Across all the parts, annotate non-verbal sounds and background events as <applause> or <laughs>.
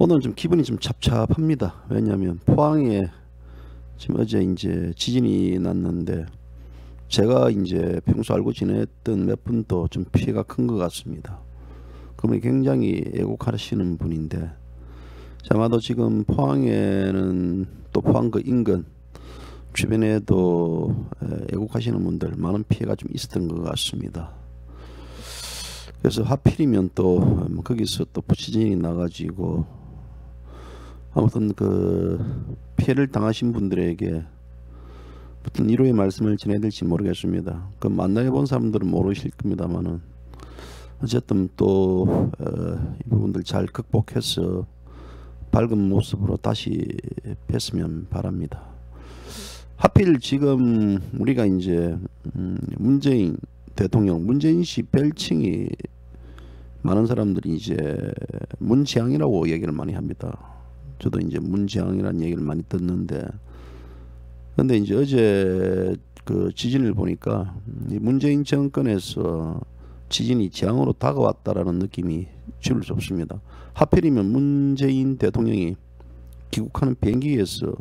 오늘 좀 기분이 좀 잡잡합니다. 왜냐하면 포항에 지금 어제 이제 지진이 났는데 제가 이제 평소 알고 지냈던 몇 분도 좀 피해가 큰 것 같습니다. 그분이 굉장히 애국하시는 분인데 아마도 지금 포항에는 또 포항 그 인근 주변에도 애국하시는 분들 많은 피해가 좀 있었던 것 같습니다. 그래서 하필이면 또뭐 거기서 또 부지진이 나가지고 아무튼 그 피해를 당하신 분들에게 어떤 위로의 말씀을 전해야 될지 모르겠습니다. 그 만나해 본 사람들은 모르실 겁니다만은 어쨌든 또이 어, 부분들 잘 극복해서 밝은 모습으로 다시 뵀으면 바랍니다. 하필 지금 우리가 이제 음, 문재인 대통령 문재인 씨 별칭이 많은 사람들이 이제 문지향이라고 얘기를 많이 합니다. 저도 이제 문지향이라는 얘기를 많이 듣는데 근데 이제 어제 그 지진을 보니까 문재인 정권에서 지진이 지향으로 다가왔다라는 느낌이 줄을 수 없습니다. 하필이면 문재인 대통령이 귀국하는 비행기에서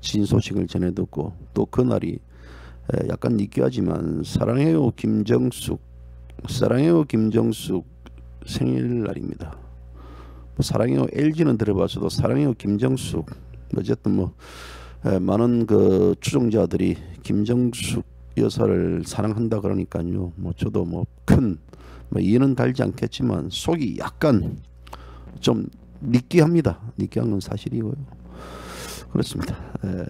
지진 소식을 전해 듣고 또 그날이 약간 느끼하지만 사랑해요 김정숙 사랑해요 김정숙 생일날입니다. 뭐 사랑해요 LG는 들어봤어도 사랑해요 김정숙 어쨌든 뭐 많은 그 추종자들이 김정숙 여사를 사랑한다 그러니까요. 뭐 저도 뭐큰 뭐 이해는 달지 않겠지만 속이 약간 좀 느끼합니다. 느끼한 건 사실이고요. 그렇습니다. 에,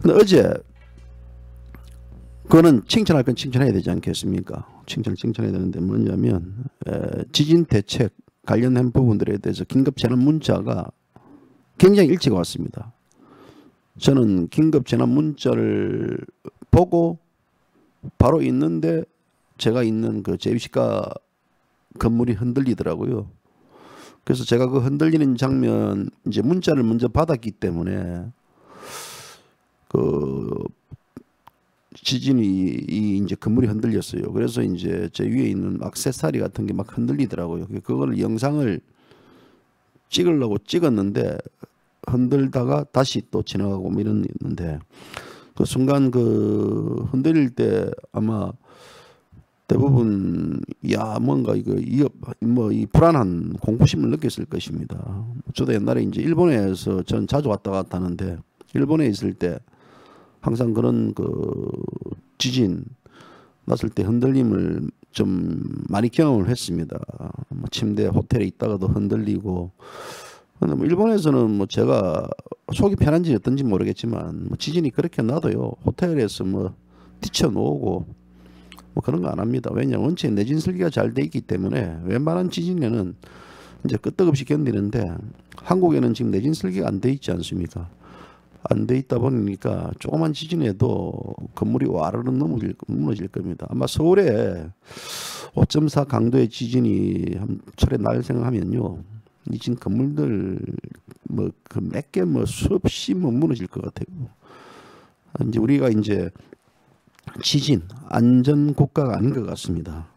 근데 어제 그거는 칭찬할 건 칭찬해야 되지 않겠습니까? 칭찬 칭찬해야 되는데 뭐냐면 에, 지진 대책 관련된 부분들에 대해서 긴급 재난 문자가 굉장히 일찍 왔습니다. 저는 긴급 재난 문자를 보고 바로 있는데 제가 있는 그 제비시가 건물이 흔들리더라고요. 그래서 제가 그 흔들리는 장면 이제 문자를 먼저 받았기 때문에 그 지진이 이 이제 건물이 흔들렸어요. 그래서 이제 제 위에 있는 악세사리 같은 게 막 흔들리더라고요. 그걸 영상을 찍으려고 찍었는데 흔들다가 다시 또 지나가고 뭐 이랬는데 그 순간 그 흔들릴 때 아마 대부분 야 뭔가 이거 뭐이 불안한 공포심을 느꼈을 것입니다. 저도 옛날에 이제 일본에서 전 자주 왔다 갔다 하는데 일본에 있을 때 항상 그런 그 지진 났을 때 흔들림을 좀 많이 경험을 했습니다. 뭐 침대 호텔에 있다가도 흔들리고 근데 뭐 일본에서는 뭐 제가 속이 편한지 어떤지 모르겠지만 뭐 지진이 그렇게 나도요 호텔에서 뭐 뛰쳐 놓고 뭐 그런 거 안 합니다. 왜냐 원체 내진 설계가 잘 돼 있기 때문에 웬만한 지진에는 이제 끄떡없이 견디는데 한국에는 지금 내진 설계가 안 돼 있지 않습니까? 안 돼 있다 보니까 조그만 지진에도 건물이 와르르 넘어질, 무너질 겁니다. 아마 서울에 5.4 강도의 지진이 한 철에 날 생각하면요. 이 지금 건물들 뭐 그 몇 개 뭐 수없이 뭐 무너질 것 같아요. 이제 우리가 이제 지진 안전 국가가 아닌 것 같습니다.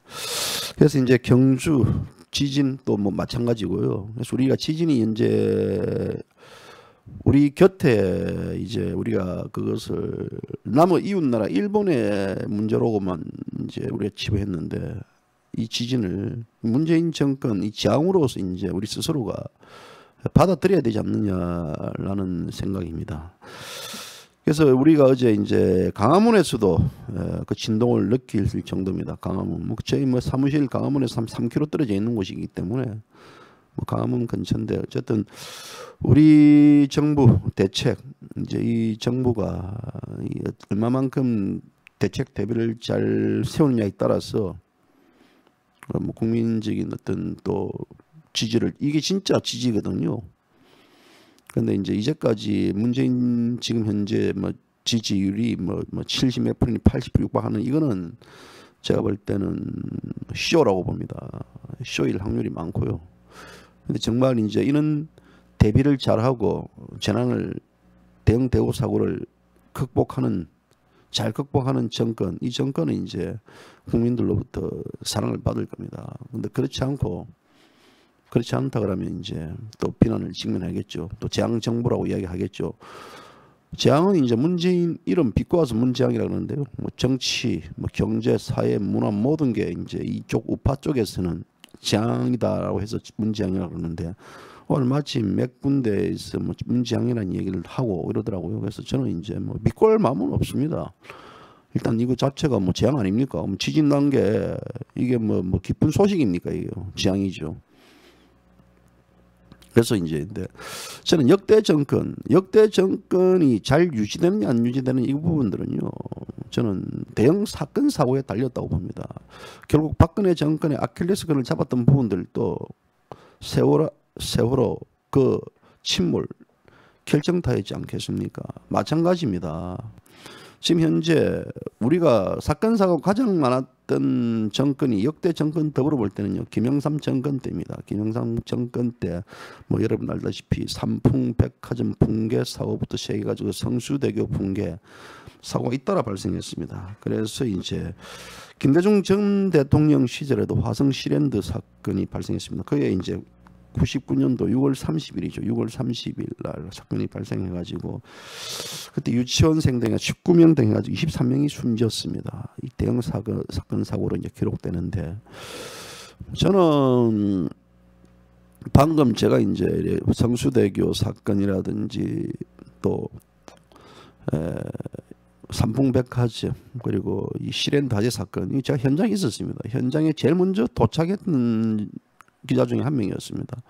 그래서 이제 경주 지진 또 뭐 마찬가지고요. 그래서 우리가 지진이 이제 우리 곁에 이제 우리가 그것을 남의 이웃 나라 일본의 문제로만 이제 우리가 치부했는데 이 지진을 문재인 정권 이 지향으로서 이제 우리 스스로가 받아들여야 되지 않느냐라는 생각입니다. 그래서 우리가 어제 이제 강화문에서도 그 진동을 느낄 정도입니다. 강화문. 뭐 저희 뭐 사무실 강화문에서 3km 떨어져 있는 곳이기 때문에 뭐 강화문 근처인데 어쨌든 우리 정부 대책 이제 이 정부가 얼마만큼 대책 대비를 잘 세우느냐에 따라서 뭐 국민적인 어떤 또 지지를 이게 진짜 지지거든요. 근데 이제 이제까지 문재인 지금 현재 뭐 지지율이 뭐뭐 70몇 프로니 80% 육박하는 이거는 제가 볼 때는 쇼라고 봅니다. 쇼일 확률이 많고요. 근데 정말 이제 이런 대비를 잘하고 재난을 대응 대우 사고를 극복하는 잘 극복하는 정권, 이 정권은 이제 국민들로부터 사랑을 받을 겁니다. 근데 그렇지 않고 그렇지 않다 그러면 이제 또 비난을 직면하겠죠. 또 재앙 정부라고 이야기하겠죠. 재앙은 이제 문재인 이름 비꼬아서 문재앙이라 그러는데요. 뭐 정치, 뭐 경제, 사회, 문화 모든 게 이제 이쪽 우파 쪽에서는 재앙이다라고 해서 문재앙이라 그러는데 오늘 마침 몇 군데에서 뭐 문재앙이라는 얘기를 하고 이러더라고요. 그래서 저는 이제 뭐 믿고 마음은 없습니다. 일단 이거 자체가 뭐 재앙 아닙니까? 뭐 지진 난 게 이게 뭐, 뭐 기쁜 소식입니까? 이게 재앙이죠. 그래서 이제 근데 저는 역대 정권, 역대 정권이 잘 유지되느냐 안 유지되는 이 부분들은요. 저는 대형 사건 사고에 달렸다고 봅니다. 결국 박근혜 정권의 아킬레스건을 잡았던 부분들도 세월호 세월호 그 침몰 결정타였지 않겠습니까? 마찬가지입니다. 지금 현재 우리가 사건 사고 가장 많았던 정권이 역대 정권 더불어 볼 때는요 김영삼 정권 때입니다. 김영삼 정권 때 뭐 여러분 알다시피 삼풍 백화점 붕괴 사고부터 시작해 가지고 성수대교 붕괴 사고가 잇따라 발생했습니다. 그래서 이제 김대중 전 대통령 시절에도 화성 시랜드 사건이 발생했습니다. 그게 이제 99년도 6월 30일이죠. 6월 30일 날 사건이 발생해가지고 그때 유치원생 등이 19명 등 해가지고 23명이 숨졌습니다. 이 대형 사건 사건 사고로 이제 기록되는데 저는 방금 제가 이제 성수대교 사건이라든지 또 에, 삼풍백화점 그리고 이 시랜다제 사건 이 제가 현장에 있었습니다. 현장에 제일 먼저 도착했던 기자 중에 한 명이었습니다.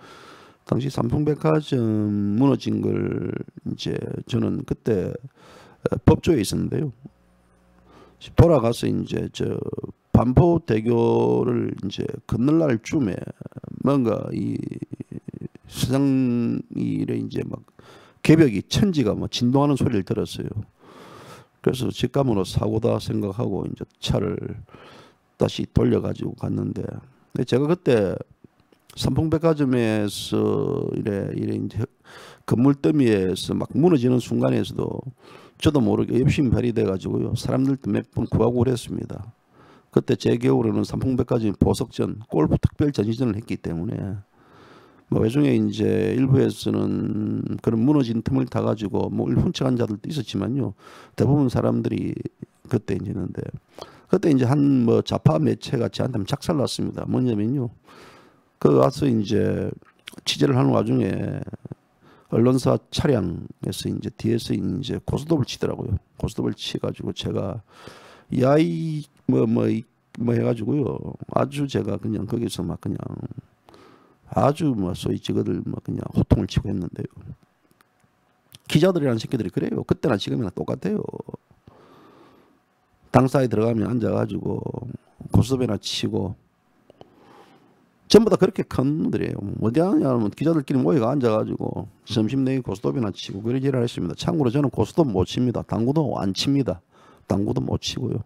당시 삼풍백화점 무너진 걸 이제 저는 그때 법조에 있었는데요. 돌아가서 이제 저 반포 대교를 이제 건널 쯤에 뭔가 이 세상 일에 이제 막 개벽이 천지가 뭐 진동하는 소리를 들었어요. 그래서 직감으로 사고다 생각하고 이제 차를 다시 돌려가지고 갔는데 제가 그때 삼풍백화점에서 이래 이래 이제 건물 더미에서 막 무너지는 순간에서도 저도 모르게 옆심 발휘돼 가지고요 사람들도 몇 번 구하고 그랬습니다. 그때 제 기억으로는 삼풍백화점 보석전 골프 특별 전시전을 했기 때문에 뭐 외중에 이제 일부에서는 그런 무너진 틈을 타 가지고 뭐 훔쳐간 자들도 있었지만요 대부분 사람들이 그때 이제 는데 그때 이제 한 뭐 좌파 매체가 저한테 작살났습니다. 뭐냐면요. 그 와서 이제 취재를 하는 와중에 언론사 차량에서 이제 뒤에서 이제 고스톱을 치더라고요. 고스톱을 치가지고 제가 야이 뭐 뭐 뭐, 뭐 해가지고요. 아주 제가 그냥 거기서 막 그냥 아주 뭐 소위 직어들 뭐 그냥 호통을 치고 했는데요. 기자들이라는 새끼들이 그래요. 그때나 지금이나 똑같아요. 당사에 들어가면 앉아가지고 고스톱이나 치고 전부 다 그렇게 큰 놈들이에요. 어디 하냐면 기자들끼리 모여가 앉아가지고 점심 내기 고스톱이나 치고 그러지를 했습니다. 참고로 저는 고스톱 못 칩니다. 당구도 안 칩니다. 당구도 못 치고요.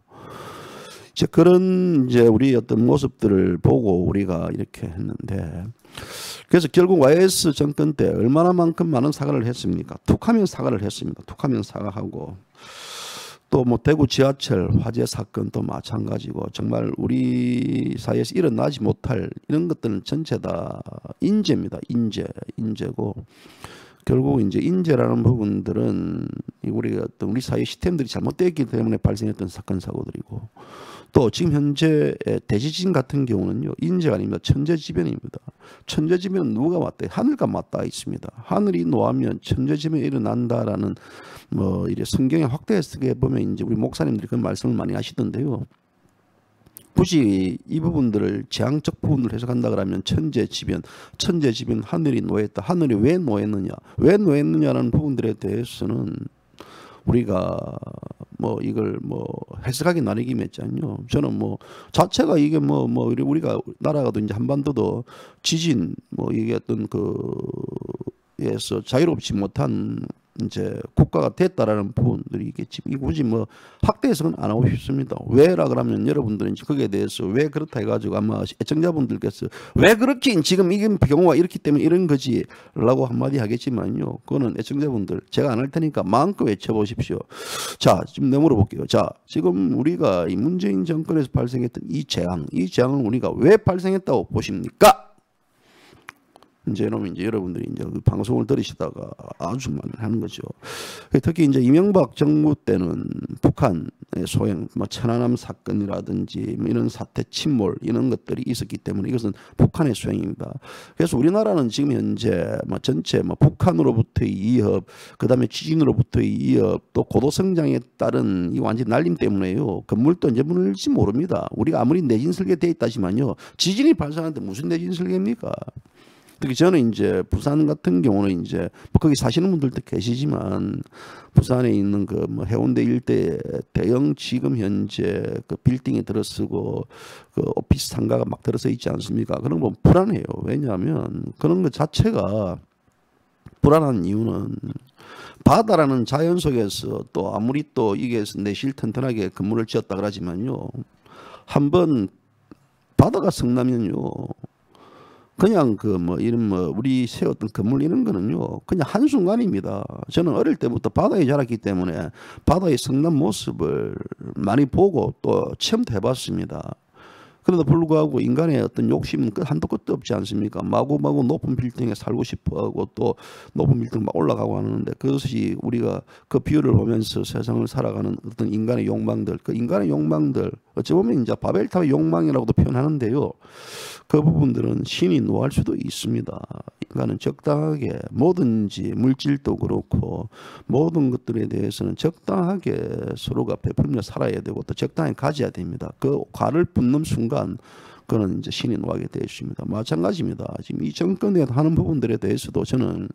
이제 그런 이제 우리 어떤 모습들을 보고 우리가 이렇게 했는데 그래서 결국 YS 정권 때 얼마나 만큼 많은 사과를 했습니까? 툭하면 사과를 했습니다. 툭하면 사과하고 또 뭐 대구 지하철 화재 사건도 마찬가지고 정말 우리 사회에서 일어나지 못할 이런 것들은 전체 다 인재입니다. 인재, 인재고 결국 이제 인재라는 부분들은 우리 어떤 우리 사회 시스템들이 잘못되었기 때문에 발생했던 사건 사고들이고 또 지금 현재 대지진 같은 경우는요 인재가 아닙니다 천재지변입니다. 천재지변은 누가 맞다 하늘과 맞닿아 있습니다. 하늘이 놓으면 천재지변이 일어난다라는 뭐 이래 성경에 확대 해석해 보면 이제 우리 목사님들이 그런 말씀을 많이 하시던데요. 굳이 이 부분들을 재앙적 부분을 해석한다 그러면 천재지변, 천재지변 하늘이 놓였다. 하늘이 왜 놓였느냐, 왜 놓였느냐라는 부분들에 대해서는 우리가 뭐 이걸 뭐 해석하기 나뉘기 맺잖요. 저는 뭐 자체가 이게 뭐뭐 뭐 우리가 나라가도 이제 한반도도 지진 뭐 이게 어떤 그 에서 자유롭지 못한 이제 국가가 됐다라는 부분들이 있겠지. 이 굳이 뭐 확대 해석은 안 하고 싶습니다. 왜라 그러면 여러분들은 거기에 대해서 왜 그렇다 해가지고 아마 애청자분들께서 왜 그렇긴 지금 이게 경우가 이렇기 때문에 이런 거지라고 한마디 하겠지만요. 그거는 애청자분들 제가 안 할 테니까 마음껏 외쳐보십시오. 자, 지금 내물어 볼게요. 자, 지금 우리가 이 문재인 정권에서 발생했던 이 재앙, 이 재앙을 우리가 왜 발생했다고 보십니까? 이제 여러분 이제 여러분들이 이제 그 방송을 들으시다가 아주 많이 하는 거죠. 특히 이제 이명박 정부 때는 북한의 소행, 뭐 천안함 사건이라든지 뭐 이런 사태 침몰 이런 것들이 있었기 때문에 이것은 북한의 소행입니다. 그래서 우리나라는 지금 현재 뭐 전체 뭐 북한으로부터의 위협, 그다음에 지진으로부터의 위협, 또 고도 성장에 따른 이 완전 날림 때문에요. 건물도 이제 무너질지 모릅니다. 우리가 아무리 내진 설계돼 있다지만요, 지진이 발생하는데 무슨 내진 설계입니까? 특히 저는 이제 부산 같은 경우는 이제 뭐 거기 사시는 분들도 계시지만 부산에 있는 그 뭐 해운대 일대 대형 지금 현재 그 빌딩에 들어서고 그 오피스 상가가 막 들어서 있지 않습니까? 그런 건 불안해요. 왜냐하면 그런 것 자체가 불안한 이유는 바다라는 자연 속에서 또 아무리 또 이게 내실 튼튼하게 건물을 지었다 그러지만요. 한번 바다가 성나면요. 그냥 그 뭐 이런 뭐 우리 세웠던 건물 이런 거는요 그냥 한순간입니다. 저는 어릴 때부터 바다에 자랐기 때문에 바다의 성난 모습을 많이 보고 또 체험도 해봤습니다. 그래도 불구하고 인간의 어떤 욕심은 끝 한도 끝도 없지 않습니까? 마구마구 높은 빌딩에 살고 싶어하고 또 높은 빌딩 막 올라가고 하는데 그것이 우리가 그 비유를 보면서 세상을 살아가는 어떤 인간의 욕망들, 그 인간의 욕망들 어찌 보면 이제 바벨탑의 욕망이라고도 표현하는데요. 그 부분들은 신이 노할 수도 있습니다. 인간은 적당하게 뭐든지 물질도 그렇고 모든 것들에 대해서는 적당하게 서로가 베풀며 살아야 되고 또 적당히 가져야 됩니다. 그 과를 붓는 순간 그는 이제 신이 노하게 되어 있습니다. 마찬가지입니다. 지금 이 정권에 하는 부분들에 대해서도 저는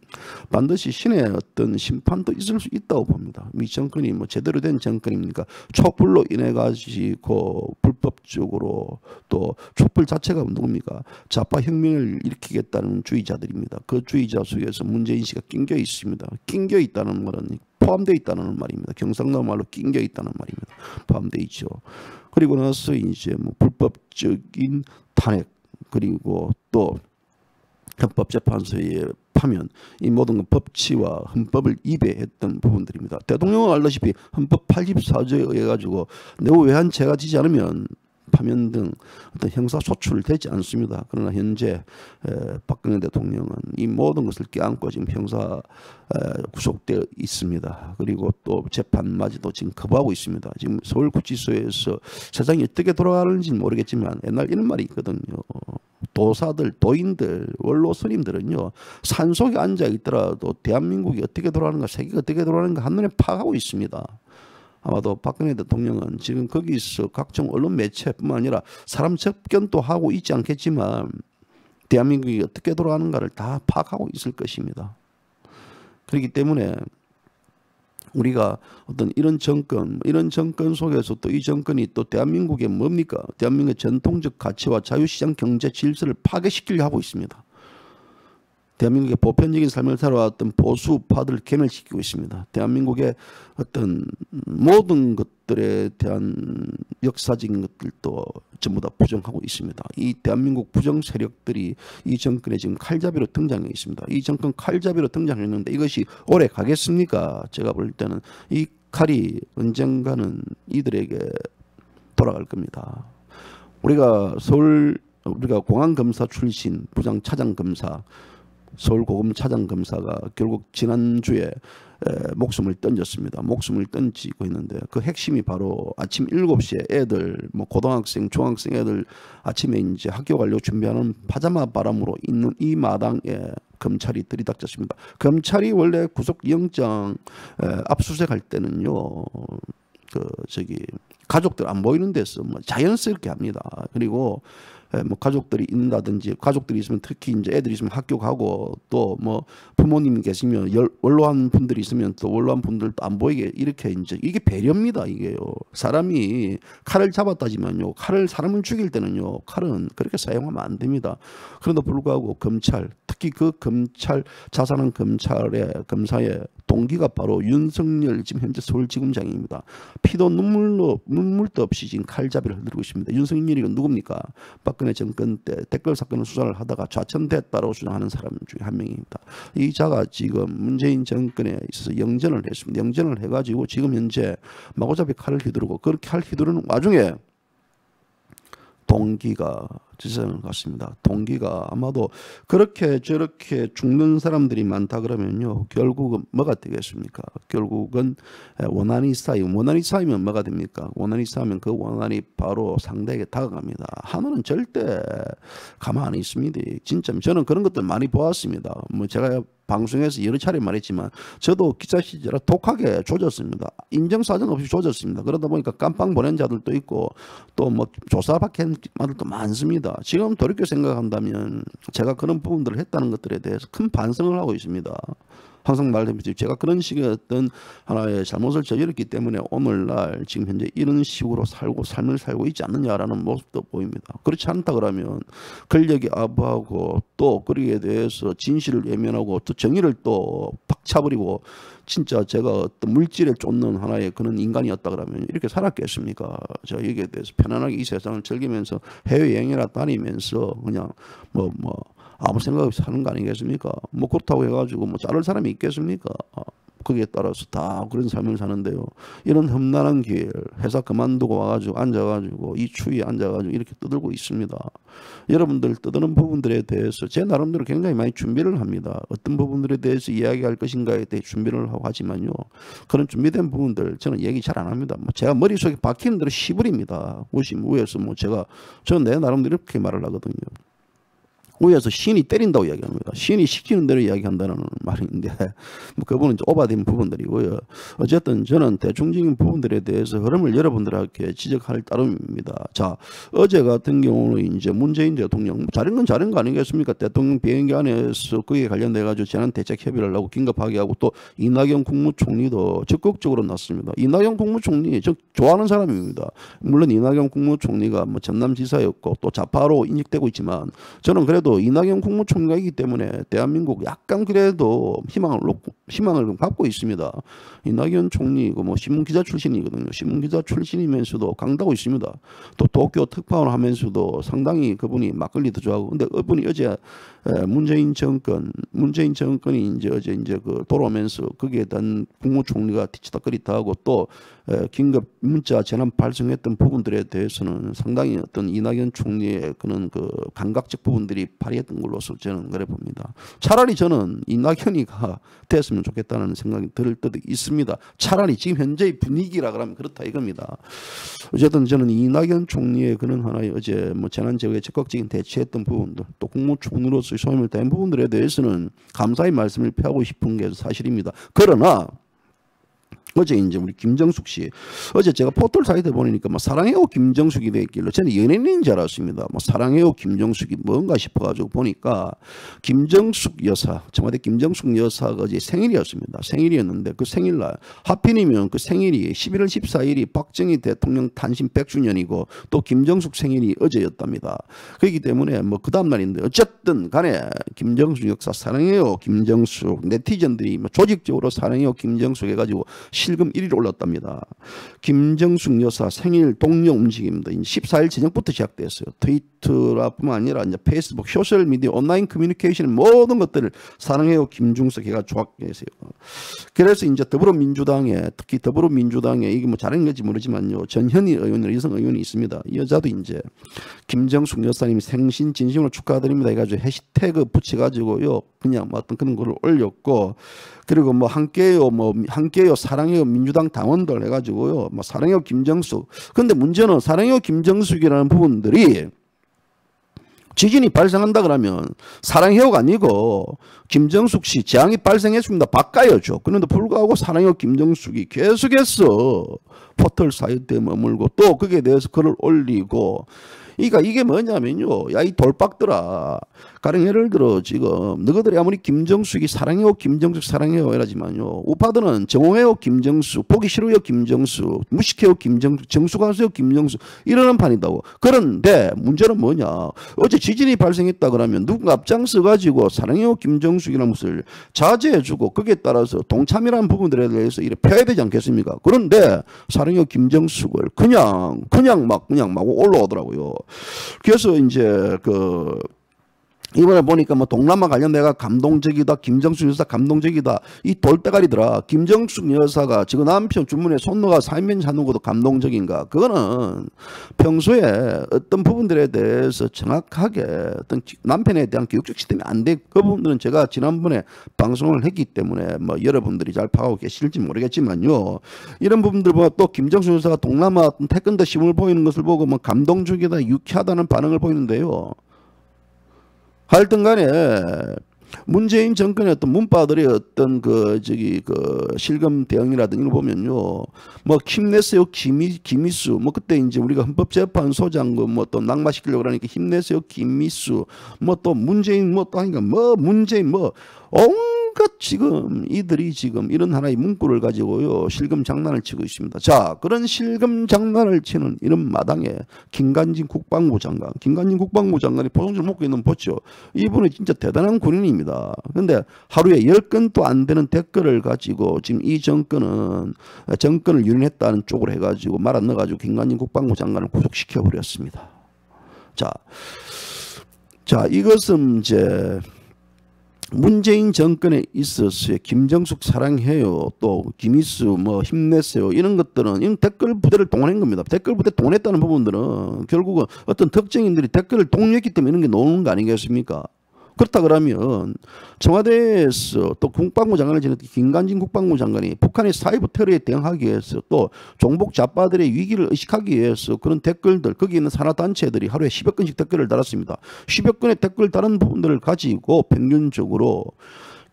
반드시 신의 어떤 심판도 있을 수 있다고 봅니다. 이 정권이 뭐 제대로 된 정권입니까? 촛불로 인해 가지고 불법적으로 또 촛불 자체가 누굽니까? 좌파 혁명을 일으키겠다는 주의자들입니다. 그 주의자 속에서 문재인 씨가 낑겨 있습니다. 낑겨 있다는 말은 포함되어 있다는 말입니다. 경상도 말로 낑겨 있다는 말입니다. 포함되어 있죠. 그리고 나서 이제 뭐 불법적인 탄핵 그리고 또 헌법재판소에 파면 이 모든 건 법치와 헌법을 위배했던 부분들입니다. 대통령은 알다시피 헌법 84조에 의해 가지고 내부 외환죄가 지지 않으면 파면 등 어떤 형사 소출되지 않습니다. 그러나 현재 박근혜 대통령은 이 모든 것을 껴안고 지금 형사 구속되어 있습니다. 그리고 또 재판마저도 지금 거부하고 있습니다. 지금 서울구치소에서 세상이 어떻게 돌아가는지 모르겠지만 옛날 이런 말이 있거든요. 도사들, 도인들, 원로 스님들은요 산속에 앉아 있더라도 대한민국이 어떻게 돌아가는가, 세계가 어떻게 돌아가는가 한눈에 파악하고 있습니다. 아마도 박근혜 대통령은 지금 거기서 각종 언론 매체뿐만 아니라 사람 접견도 하고 있지 않겠지만 대한민국이 어떻게 돌아가는가를 다 파악하고 있을 것입니다. 그렇기 때문에 우리가 어떤 이런 정권, 이런 정권 속에서 또 이 정권이 또 대한민국의 뭡니까? 대한민국의 전통적 가치와 자유시장 경제 질서를 파괴시키려 하고 있습니다. 대한민국의 보편적인 삶을 살아왔던 보수파들을 괴멸시키고 있습니다. 대한민국의 어떤 모든 것들에 대한 역사적인 것들도 전부 다 부정하고 있습니다. 이 대한민국 부정 세력들이 이 정권에 지금 칼잡이로 등장해 있습니다. 이 정권 칼잡이로 등장했는데 이것이 오래 가겠습니까? 제가 볼 때는 이 칼이 언젠가는 이들에게 돌아갈 겁니다. 우리가 서울 우리가 공안검사 출신 부장 차장 검사 서울 고검 차장 검사가 결국 지난주에 목숨을 던졌습니다. 목숨을 던지고 있는데 그 핵심이 바로 아침 7시에 애들 뭐 고등학생 중학생 애들 아침에 이제 학교 가려고 준비하는 파자마 바람으로 있는 이 마당에 검찰이 들이닥쳤습니다. 검찰이 원래 구속영장 압수수색할 때는요. 그 저기 가족들 안 보이는 데서 뭐 자연스럽게 합니다. 그리고 예, 뭐 가족들이 있다든지 가족들이 있으면 특히 이제 애들이 있으면 학교 가고 또 뭐 부모님이 계시면 원로한 분들이 있으면 또 원로한 분들도 안 보이게 이렇게 이제 이게 배려입니다 이게요. 사람이 칼을 잡았다지만요 칼을 사람을 죽일 때는요 칼은 그렇게 사용하면 안 됩니다. 그런데 불구하고 검찰 특히 그 검찰 자살한 검찰의 검사의 동기가 바로 윤석열 지금 현재 서울지검장입니다. 피도 눈물로 눈물도 없이 지금 칼잡이를 흔들고 있습니다. 윤석열이 누굽니까? 박 근혜 정권 때 댓글 사건을 수사를 하다가 좌천됐다고 주장하는 사람 중에 한 명입니다. 이 자가 지금 문재인 정권에 있어서 영전을 했습니다. 영전을 해가지고 지금 현재 마고잡이 칼을 휘두르고 그렇게 칼 휘두르는 와중에 동기가 지지자는 같습니다. 동기가 아마도 그렇게 저렇게 죽는 사람들이 많다 그러면요. 결국은 뭐가 되겠습니까? 결국은 원한이 쌓이면 원한이 쌓이면 뭐가 됩니까? 원한이 쌓이면 그 원한이 바로 상대에게 다가갑니다. 하늘은 절대 가만 안 있습니다. 진짜 저는 그런 것들 많이 보았습니다. 뭐 제가 방송에서 여러 차례 말했지만 저도 기자 시절에 독하게 조졌습니다. 인정사정 없이 조졌습니다. 그러다 보니까 깜빵 보낸 자들도 있고 또 뭐 조사 박힌 자들도 많습니다. 지금 돌이켜 생각한다면 제가 그런 부분들을 했다는 것들에 대해서 큰 반성을 하고 있습니다. 항상 말씀드렸듯이 제가 그런 식의 어떤 하나의 잘못을 저질렀기 때문에 오늘날 지금 현재 이런 식으로 살고 삶을 살고 있지 않느냐라는 모습도 보입니다. 그렇지 않다 그러면 권력이 아부하고 또 거기에 대해서 진실을 외면하고 또 정의를 또 박차버리고 진짜 제가 어떤 물질에 쫓는 하나의 그런 인간이었다 그러면 이렇게 살았겠습니까? 저 여기에 대해서 편안하게 이 세상을 즐기면서 해외여행이나 다니면서 그냥 뭐뭐 뭐 아무 생각 없이 사는 거 아니겠습니까? 뭐 그렇다고 해가지고 뭐 자를 사람이 있겠습니까? 거기에 따라서 다 그런 삶을 사는데요. 이런 험난한 길, 회사 그만두고 와가지고 앉아가지고 이 추위에 앉아가지고 이렇게 떠들고 있습니다. 여러분들 떠드는 부분들에 대해서 제 나름대로 굉장히 많이 준비를 합니다. 어떤 부분들에 대해서 이야기할 것인가에 대해 준비를 하고 하지만요. 그런 준비된 부분들 저는 얘기 잘 안 합니다. 뭐 제가 머릿속에 박히는 대로 시부립니다. 무심 위에서 뭐 제가 저는 내 나름대로 이렇게 말을 하거든요. 위에서 신이 때린다고 이야기합니다. 신이 시키는 대로 이야기한다는 말인데 뭐 그분은 오바된 부분들이고요. 어쨌든 저는 대중적인 부분들에 대해서 흐름을 여러분들에게 지적할 따름입니다. 자 어제 같은 경우는 이제 문재인 대통령 잘한 건 잘한 거 아니겠습니까? 대통령 비행기 안에서 그에 관련돼 가지고 재난 대책 협의를 하고 긴급하게 하고 또 이낙연 국무총리도 적극적으로 났습니다. 이낙연 국무총리 저 좋아하는 사람입니다. 물론 이낙연 국무총리가 뭐 전남지사였고 또 좌파로 인식되고 있지만 저는 그래도 이낙연 국무총리이기 때문에 대한민국 약간 그래도 희망을 놓고 희망을 갖고 있습니다. 이낙연 총리 뭐 신문 기자 출신이거든요. 신문 기자 출신이면서도 강다고 있습니다. 또 도쿄 특파원 하면서도 상당히 그분이 막걸리도 좋아하고 근데 그분이 어제 문재인 정권 문재인 정권이 이제 어제 이제 그 돌아오면서 거기에 대한 국무총리가 뒤치다거리다 하고 또 긴급 문자 재난 발생했던 부분들에 대해서는 상당히 어떤 이낙연 총리의 그런 그 감각적 부분들이 발휘했던 걸로서 저는 그래 봅니다. 차라리 저는 이낙연이가 <laughs> 됐으면 좋겠다는 생각이 들 때도 있습니다. 차라리 지금 현재의 분위기라 그러면 그렇다 이겁니다. 어쨌든 저는 이낙연 총리의 그런 하나의 어제 뭐 재난재해에 적극적인 대처했던 부분들 또 국무총리로서 소임을 다한 부분들에 대해서는 감사의 말씀을 표하고 싶은 게 사실입니다. 그러나 어제 이제 우리 김정숙 씨 어제 제가 포털 사이트 보니까 뭐 사랑해요 김정숙이 돼 있길래 저는 연예인인 줄 알았습니다. 뭐 사랑해요 김정숙이 뭔가 싶어가지고 보니까 김정숙 여사 청와대 김정숙 여사가 어제 생일이었습니다. 생일이었는데 그 생일날 하필이면 그 생일이 11월 14일이 박정희 대통령 탄신 100주년이고 또 김정숙 생일이 어제였답니다. 그렇기 때문에 뭐 그 다음 날인데 어쨌든 간에 김정숙 역사 사랑해요 김정숙 네티즌들이 뭐 조직적으로 사랑해요 김정숙 해가지고 실금 1위로 올랐답니다. 김정숙 여사 생일 동료 움직임도 14일 저녁부터 시작됐어요. 트위터뿐만 아니라 이제 페이스북, 소셜 미디어, 온라인 커뮤니케이션 모든 것들을 사랑해요 김중석 해가 조합게 했어요. 그래서 이제 더불어민주당에 특히 더불어민주당에 이게 뭐 잘한 건지 모르지만요. 전현희 의원, 여성 의원이 있습니다. 이 여자도 이제 김정숙 여사님 생신 진심으로 축하드립니다 해가지고 해시태그 붙여가지고요. 그냥 뭐 어떤 그런 걸 올렸고 그리고 뭐 함께요 뭐 함께요 사랑해요 민주당 당원들 해가지고요 뭐 사랑해요 김정숙 근데 문제는 사랑해요 김정숙이라는 부분들이 지진이 발생한다 그러면 사랑해요가 아니고 김정숙 씨 재앙이 발생했습니다. 바꿔야죠. 그런데 불구하고 사랑해요 김정숙이 계속해서 포털 사이트에 머물고 또 거기에 대해서 글을 올리고 그러니까 이게 뭐냐면요. 야 이 돌박들아. 가령 예를 들어 지금 너희들이 아무리 김정숙이 사랑해요 김정숙 사랑해요 이라지만요. 우파들은 정오해요 김정숙 보기 싫어요 김정숙 무식해요 김정숙 정숙하세요 김정숙 이러는 판이다고. 그런데 문제는 뭐냐. 어제 지진이 발생했다 그러면 누군가 앞장서 가지고 사랑해요 김정숙이라는 것을 자제해주고 거기에 따라서 동참이라는 부분들에 대해서 이렇게 펴야 되지 않겠습니까? 그런데 사랑해요 김정숙을 그냥 그냥 막 그냥 막 올라오더라고요. 그래서 이제 그 이번에 보니까 뭐 동남아 관련 내가 감동적이다. 김정숙 여사 감동적이다. 이 돌대가리더라. 김정숙 여사가 지금 남편 주문에 손녀가 살면 하는 것도 감동적인가. 그거는 평소에 어떤 부분들에 대해서 정확하게 어떤 남편에 대한 교육적 시스템이 안 돼. 그 부분들은 제가 지난번에 방송을 했기 때문에 뭐 여러분들이 잘 파악하고 계실지 모르겠지만요. 이런 부분들 보면 또 김정숙 여사가 동남아 태권도 시을 보이는 것을 보고 뭐 감동적이다. 유쾌하다는 반응을 보이는데요. 하여튼 간에 문재인 정권의 어떤 문바들의 어떤 그 저기 그 실검 대응이라든지 보면요. 뭐 힘내세요 김이 김미수. 뭐 그때 이제 우리가 헌법재판소장 그뭐또 낙마시키려고 그러니까 힘내세요 김미수. 뭐 또 문재인 뭐 또 하니까 뭐 문재인 뭐 온갖 지금 이들이 지금 이런 하나의 문구를 가지고요 실금 장난을 치고 있습니다. 자 그런 실금 장난을 치는 이런 마당에 김관진 국방부 장관, 김관진 국방부 장관이 포송지를 먹고 있는 보죠. 이분은 진짜 대단한 군인입니다. 근데 하루에 열 건도 안 되는 댓글을 가지고 지금 이 정권은 정권을 유린했다는 쪽으로 해가지고 말안 넣어가지고 김관진 국방부 장관을 구속시켜 버렸습니다. 자, 자 이것은 이제 문재인 정권에 있어서의 김정숙 사랑해요 또 김희수 뭐 힘내세요 이런 것들은 이런 댓글 부대를 동원한 겁니다. 댓글 부대 동원했다는 부분들은 결국은 어떤 특정인들이 댓글을 동요했기 때문에 이런 게 나오는 거 아니겠습니까 그렇다 그러면 청와대에서 또 국방부 장관을 지냈던 김관진 국방부 장관이 북한의 사이버 테러에 대응하기 위해서 또 종북 좌파들의 위기를 의식하기 위해서 그런 댓글들 거기 있는 산하단체들이 하루에 10여 건씩 댓글을 달았습니다. 10여 건의 댓글 다른 부분들을 가지고 평균적으로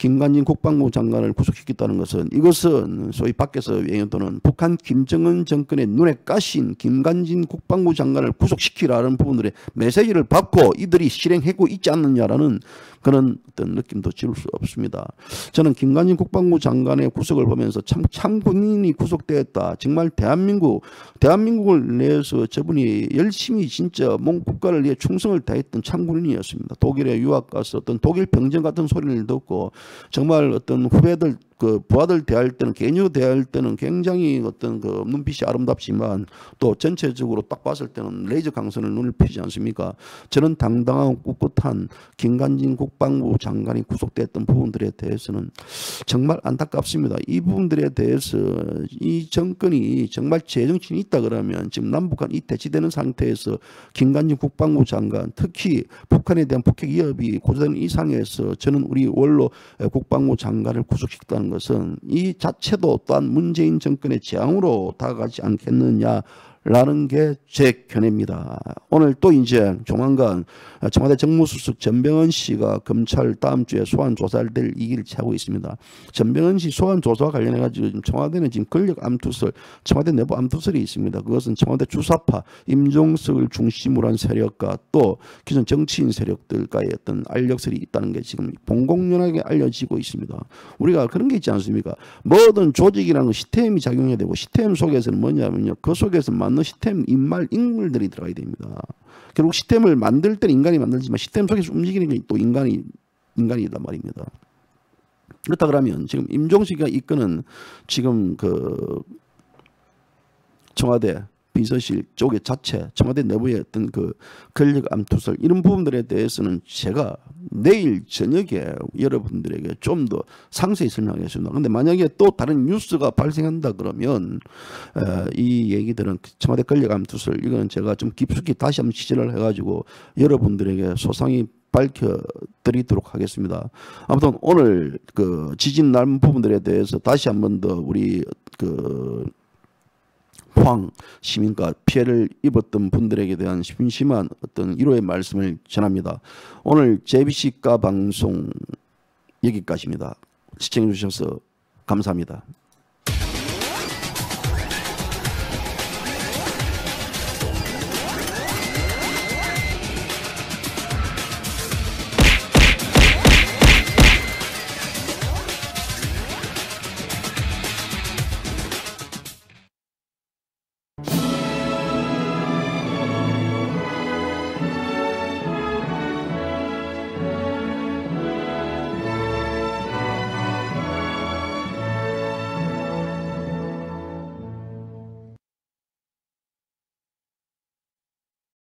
김관진 국방부 장관을 구속시켰다는 것은 이것은 소위 밖에서 얘기했던 북한 김정은 정권의 눈에 까신 김관진 국방부 장관을 구속시키라는 부분들의 메시지를 받고 이들이 실행하고 있지 않느냐라는 그런 어떤 느낌도 지울 수 없습니다. 저는 김관진 국방부 장관의 구속을 보면서 참, 참 군인이 구속되었다. 정말 대한민국, 대한민국을 내서 저분이 열심히 진짜 몸 국가를 위해 충성을 다했던 참 군인이었습니다. 독일에 유학 가서 어떤 독일 병정 같은 소리를 듣고 정말 어떤 후배들 그 부하들 대할 때는 개녀 대할 때는 굉장히 어떤 그 눈빛이 아름답지만 또 전체적으로 딱 봤을 때는 레이저 강선을 눈을 피지 않습니까? 저는 당당하고 꿋꿋한 김관진 국방부 장관이 구속됐던 부분들에 대해서는 정말 안타깝습니다. 이 부분들에 대해서 이 정권이 정말 제정신이 있다 그러면 지금 남북한 이 대치되는 상태에서 김관진 국방부 장관 특히 북한에 대한 북핵 위협이 고조되는 이상에서 저는 우리 원로 국방부 장관을 구속시켰다는 것은 이 자체도 또한 문재인 정권의 재앙으로 다가가지 않겠느냐 라는 게 제 견해입니다. 오늘 또 이제 조만간 청와대 정무수석 전병헌 씨가 검찰 다음 주에 소환 조사를 될 이기를 차고 있습니다. 전병헌 씨 소환 조사와 관련해 가지고 청와대는 지금 권력 암투설, 청와대 내부 암투설이 있습니다. 그것은 청와대 주사파 임종석을 중심으로 한 세력과 또 기존 정치인 세력들과의 어떤 알력설이 있다는 게 지금 공공연하게 알려지고 있습니다. 우리가 그런 게 있지 않습니까? 모든 조직이라는 시스템이 작용해야 되고 시스템 속에서는 뭐냐면요. 그 속에서 맞는 시스템 인말 인물들이 들어가야 됩니다. 결국 시스템을 만들 때는 인간이 만들지만 시스템 속에서 움직이는 게 또 인간이 인간이단 말입니다. 그렇다 그러면 지금 임종식이 이끄는 지금 그 청와대 비서실 쪽의 자체 청와대 내부의 어떤 그 권력 암 투설 이런 부분들에 대해서는 제가 내일 저녁에 여러분들에게 좀 더 상세히 설명하겠습니다. 근데 만약에 또 다른 뉴스가 발생한다 그러면 어, 이 얘기들은 청와대 권력 암 투설 이거는 제가 좀 깊숙이 다시 한번 취재를 해가지고 여러분들에게 소상히 밝혀드리도록 하겠습니다. 아무튼 오늘 그 지진 난 부분들에 대해서 다시 한번 더 우리 그 포항 시민과 피해를 입었던 분들에게 대한 심심한 어떤 위로의 말씀을 전합니다. 오늘 JBC가 방송 여기까지입니다. 시청해 주셔서 감사합니다.